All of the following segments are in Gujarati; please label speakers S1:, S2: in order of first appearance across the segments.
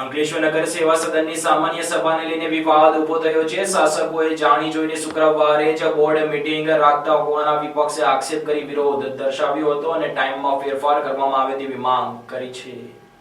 S1: અંકલેશ્વર નગર સેવા સદનની સામાન્ય સભાને લઈને વિવાદ ઊભો થયો છે. શાસકોએ જાણી જોઈને શુક્રવારે જ બોર્ડ મીટિંગ રાખતા હોવાના વિપક્ષે આક્ષેપ કરી વિરોધ દર્શાવ્યો હતો અને ટાઈમમાં ફેરફાર કરવામાં આવે તેવી માંગ કરી છે.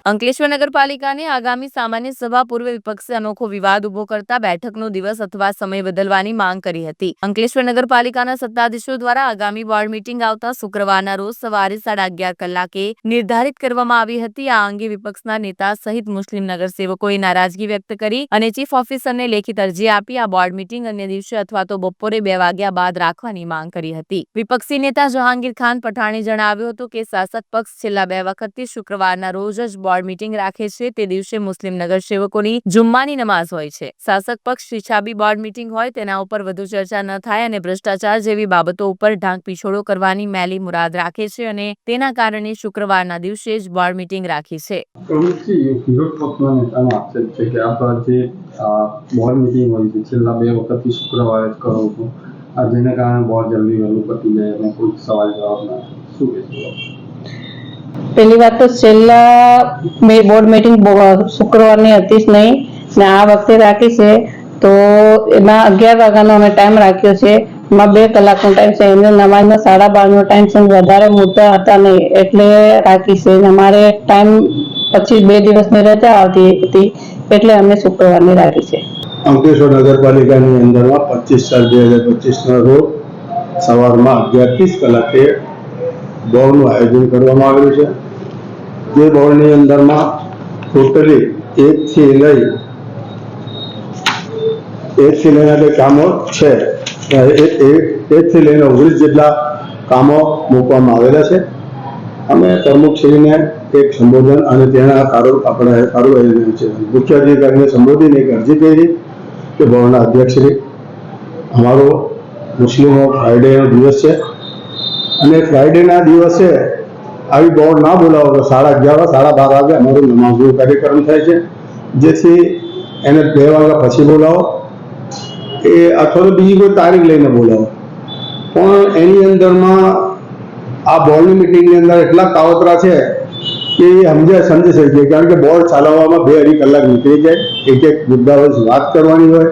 S2: અંકલેશ્વર નગરપાલિકાની આગામી સામાન્ય સભા પૂર્વે વિપક્ષે અનોખો વિવાદ ઊભો કરતા બેઠકનો દિવસ અથવા સમય બદલવાની માંગ કરી હતી. અંકલેશ્વર નગરપાલિકાના સત્તાધીશો દ્વારા આગામી બોર્ડ મીટિંગ આવતા શુક્રવારના રોજ સવારે સાડા અગિયાર કલાકે નિર્ધારિત કરવામાં આવી હતી. આ અંગે વિપક્ષના નેતા સહિત મુસ્લિમ નગરસેવકોએ નારાજગી વ્યક્ત કરી અને ચીફ ઓફિસરને લેખિત અરજી આપી આ બોર્ડ મીટિંગ અન્ય દિવસે અથવા તો બપોરે બે વાગ્યા બાદ રાખવાની માંગ કરી હતી. વિપક્ષી નેતા જહાંગીર ખાન પઠાણે જણાવ્યું હતું કે શાસક પક્ષ છેલ્લા બે વખતથી શુક્રવારના રોજ જ બોર્ડ મીટિંગ રાખે છે, તે દિવસે મુસ્લિમ નગરસેવકોની જુમ્માની નમાઝ હોય છે. શાસક પક્ષ શિક્ષાબી બોર્ડ મીટિંગ હોય, તેના ઉપર વધુ ચર્ચા ન થાય અને ભ્રષ્ટાચાર જેવી બાબતો ઉપર ઢાંક પીછોડો કરવાની મેલી મુરાદ રાખે છે અને તેના કારણે શુક્રવારના દિવસે જ બોર્ડ મીટિંગ રાખી છે.
S3: બોર્ડ મિટિંગ કારણે બોર્ડ જલ્દી વહેલું પતી જાય અને કોઈ સવાલ જવાબ ના શું કહેશો
S4: પહેલી વાત તો છેલ્લા મે બોર્ડ મીટિંગ શુક્રવારની હતી જ નહીં. ને આ વખતે રાખી છે. તો એમાં અગિયાર વાગ્યાનો અમે ટાઈમ રાખ્યો છે. એમાં બે કલાકનો ટાઈમ છે. એમને નમાજનો સાડા બારનો ટાઈમ છે. વધારે મુદ્દા હતા નહીં. એટલે રાખી છે. અમારે ટાઈમ પછી બે દિવસની રજા આવતી હતી. એટલે અમે શુક્રવારની રાખી છે.
S5: અંકલેશ્વર નગરપાલિકાની અંદરમાં પચીસ ચાર બે હજાર પચીસના રોજ સવારમાં અગિયાર ત્રીસ કલાકે દોડનું આયોજન કરવામાં આવેલું છે. તે દોડની અંદરમાં ટોટલી એકથી લઈ એકથી લઈને જે કામો છે. એકથી લઈને ઓગણીસ જેટલા કામો મૂકવામાં આવેલા છે. અમે પ્રમુખશ્રીને એક સંબોધન અને તેના કારો આપણે કાર્યવાહી છે. મુખ્ય અધિકારીને સંબોધીને એક અરજી કરી કે ભવનના અધ્યક્ષશ્રી અમારો મુસ્લિમો ફ્રાઈડેનો દિવસ છે. અને ફ્રાઈડેના દિવસે આવી બોર્ડ ના બોલાવો તો સાડા અગિયાર સાડા બાર વાગે અમારો નમાઝનો કાર્યક્રમ થાય છે. જેથી એને બે વાગ્યા પછી બોલાવો. એ અથવા તો બીજી કોઈ તારીખ લઈને બોલાવો. પણ એની અંદરમાં આ બોર્ડની મિટિંગની અંદર એટલા કાવતરા છે કે એ સમજે સમજી શકીએ કારણ કે બોર્ડ ચલાવવામાં બે અઢી કલાક નીકળી જાય. એક એક મુદ્દા વાત કરવાની હોય.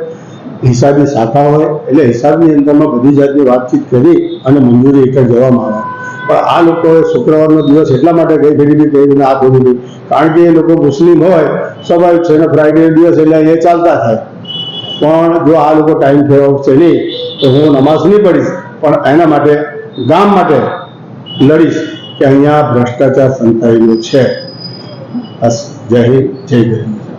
S5: હિસાબી શાખા હોય, એટલે હિસાબની અંદરમાં બધી જાતની વાતચીત કરી અને મંજૂરી એક જવામાં આવે પણ આ લોકોએ શુક્રવારનો દિવસ એટલા માટે કઈ ભેગી કહી દીધું આ ભેગી દીધું કારણ કે એ લોકો મુસ્લિમ હોય, સ્વાભાવિક છે ને ફ્રાઈડે દિવસ એટલે એ ચાલતા થાય. પણ જો આ લોકો ટાઈમ ફેરવશે નહીં, તો હું નમાઝ નહીં પડીશ, પણ એના માટે, ગામ માટે લડીશ કે અહીંયા ભ્રષ્ટાચાર સંતાયેલો છે. બસ, જય હિન્દ, જય ગરીબ